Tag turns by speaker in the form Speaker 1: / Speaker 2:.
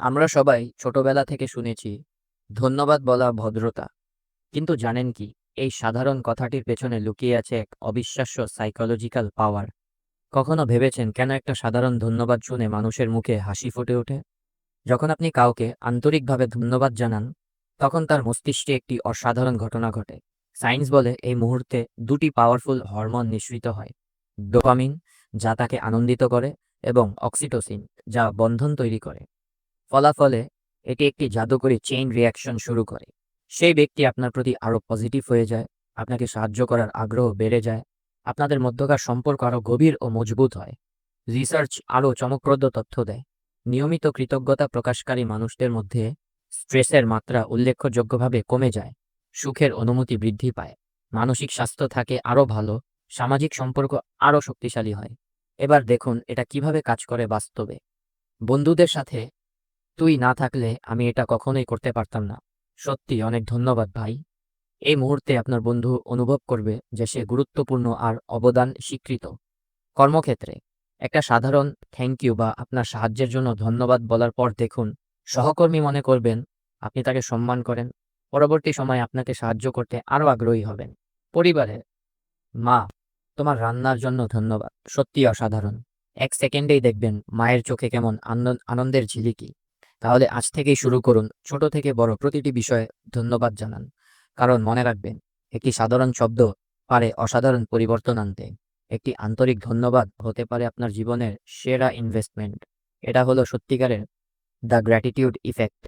Speaker 1: আমরা সবাই ছোটবেলা থেকে শুনেছি, ধন্যবাদ বলা ভদ্রতা। কিন্তু জানেন কি, এই সাধারণ কথাটির পেছনে লুকিয়ে আছে এক অবিশ্বাস্য সাইকোলজিক্যাল পাওয়ার কখনো ভেবেছেন কেন একটা সাধারণ ধন্যবাদ শুনে মানুষের মুখে হাসি ফুটে ওঠে? যখন আপনি কাউকে আন্তরিকভাবে ধন্যবাদ জানান, তখন তার মস্তিষ্কে একটি অসাধারণ ঘটনা ঘটে। সায়েন্স বলে এই মুহূর্তে দুটি পাওয়ারফুল হরমোন নিঃসৃত হয় ডোপামিন যা তাকে আনন্দিত করে, এবং অক্সিটোসিন যা বন্ধন তৈরি করে। ফলাফলে এটি একটি জাদুকরী চেইন রিয়াকশন শুরু করে। সেই ব্যক্তি আপনার প্রতি আরও পজিটিভ হয়ে যায়, আপনাকে সাহায্য করার আগ্রহ বেড়ে যায়, আপনাদের মধ্যকার সম্পর্ক আরও গভীর ও মজবুত হয়। রিসার্চ আরও চমকপ্রদ তথ্য দেয়। নিয়মিত কৃতজ্ঞতা প্রকাশকারী মানুষদের মধ্যে স্ট্রেসের মাত্রা উল্লেখযোগ্যভাবে কমে যায়, সুখের অনুমতি বৃদ্ধি পায়, মানসিক স্বাস্থ্য থাকে আরও ভালো, সামাজিক সম্পর্ক আরও শক্তিশালী হয়। এবার দেখুন এটা কীভাবে কাজ করে বাস্তবে। বন্ধুদের সাথে তুই না থাকলে আমি এটা কখনোই করতে পারতাম না। সত্যি অনেক ধন্যবাদ ভাই। এই মুহূর্তে আপনার বন্ধু অনুভব করবে যে সে গুরুত্বপূর্ণ আর অবদান স্বীকৃত কর্মক্ষেত্রে, একটা সাধারণ থ্যাংক ইউ বা আপনার সাহায্যের জন্য ধন্যবাদ বলার পর দেখুন, সহকর্মী মনে করবেন, আপনি তাকে সম্মান করেন, পরবর্তী সময়ে আপনাকে সাহায্য করতে আরও আগ্রহী হবেন। পরিবারে, মা, তোমার রান্নার জন্য ধন্যবাদ। সত্যি অসাধারণ। এক সেকেন্ডেই দেখবেন মায়ের চোখে কেমন আনন্দের ঝিলিকি। তাহলে আজ থেকেই শুরু করুন ছোট থেকে বড় প্রতিটি বিষয়ে ধন্যবাদ জানান। কারণ মনে রাখবেন, একটি সাধারণ শব্দ পারে অসাধারণ পরিবর্তন আনতে। একটি আন্তরিক ধন্যবাদ হতে পারে আপনার জীবনের সেরা ইনভেস্টমেন্ট এটা হলো সত্যিকারের দ্য গ্র্যাটিটিউড ইফেক্ট